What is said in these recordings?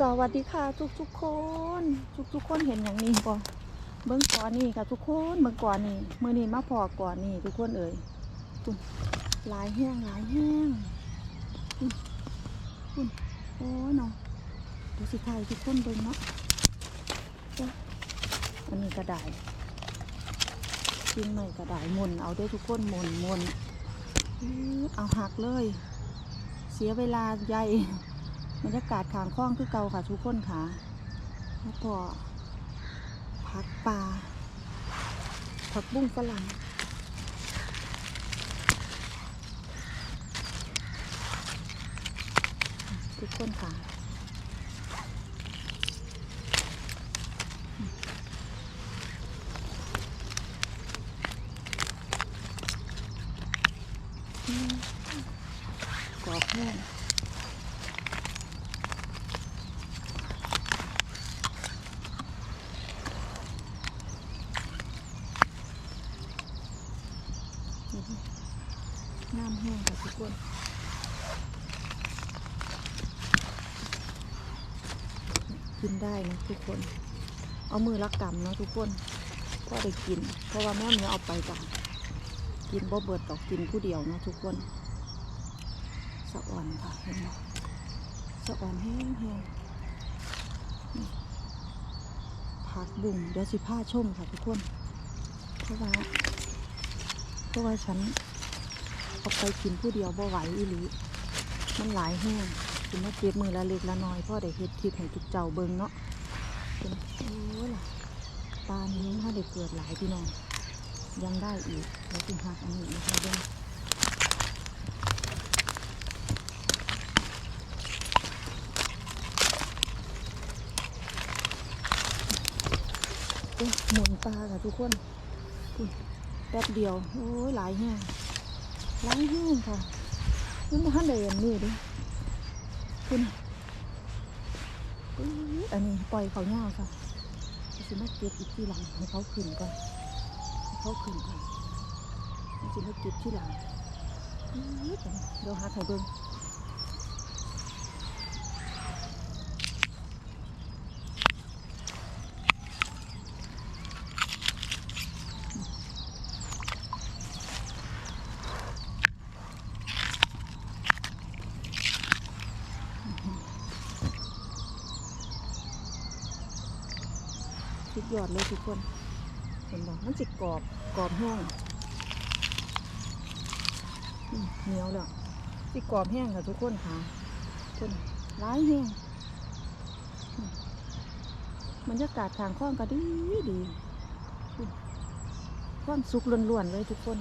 สวัสดีค่ะทุกทุกๆคนทุกทุกๆคนเห็นอย่างนี้ก่อนเบิ้งก่อนนี่ค่ะ ทุกคนเบิ้งก่อนนี่มือนี้มาพอก่อนนี่ทุกคนเอ่ยตุนหลายแห้งหลายแห้งตุนตุนโอ้ยเนาะดูสิไทยทุกคนเบิ้งเนาะอันนี้กระดาษจริงไหมกระดาษมนเอาด้วยทุกคนมนมนอื้อเอาหักเลย เสียเวลาใหญ่ บรรยากาศขางคล้องคือเก่าค่ะทุกคนค่ะ แล้วก็ผักปลาผักบุ้งฝรั่งทุกคนค่ะกรอบแน้ำแห้งค่ะทุกคนกินได้นะทุกคน เอามือละกกำนะทุกคนก็ได้กิน เพราะว่าแม่เนื้อเอาไปจ้ะกินบ่เบิดดอกกินผู้เดียวนะทุกคนสะอ่อนค่ะเห็นไหมสะอ่อนแห้งแห้งผักบุ่งเดี๋ยวสิผ้าชมค่ะทุกคน เพราะว่าเพราะว่าฉัน เอาไปกินผู้เดียวบ่ไหวอีหลีมันหลายแห้งกินมาเก็บมือละเล็กละน้อยพ่อได้เฮ็ดคลิปให้ทุกเจ้าเบิ่งเนาะเป็นโอ้ล่ะปลานี้ถ้าได้เกิดหลายพี่น้องยังได้อีกแล้วกินหักอันนี้นะคะเบิ่งโอ้ยหมุนปลาค่ะทุกคนแป๊บเดียว โอ้ยหลายแห้ง ล้างห้งค่ะมันมาหันได้อันนี่ดิคุณอื้ออันนี้ปล่อยเขาเงาค่ะจะมาเก็บอีกที่หลังให้เขาขึ้นก่อนให้เขาขึ้นก่อนจะมาเก็บที่หลังเดี๋ยวหาไข่เบิ้ง สุดยอดเลยทุกคน เห็นบอกมันจิกรอบกรอบแห้งเหนียวแล้วจิกรอบแห้งค่ะทุกคนค่ะคนร้ายแห้งบรรยากาศทางคลองก็ดีดีอื้อความสุขล้วนๆเลยทุกคน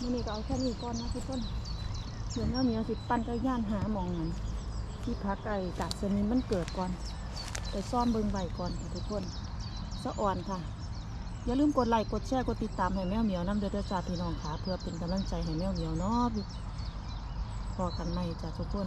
วันนี้ก็เอาแค่นี้ก่อนนะทุกคนเดี๋ยวเรามีเอาสิปั้นก็ย่านหาหมองนั้นที่พักไก่กาดสนิมมันเกิดก่อน ไปซ่อมเบิงไว้ก่อนค่ะทุกคนสะอ่อนค่ะ อย่าลืมกดไลค์กดแชร์กดติดตามให้แมวเหมียวน้ำเดือดจ้าพี่น้องค่ะ เพื่อเป็นกำลังใจให้แมวเหมียวเนาะพอกันใหม่จ้าทุกคน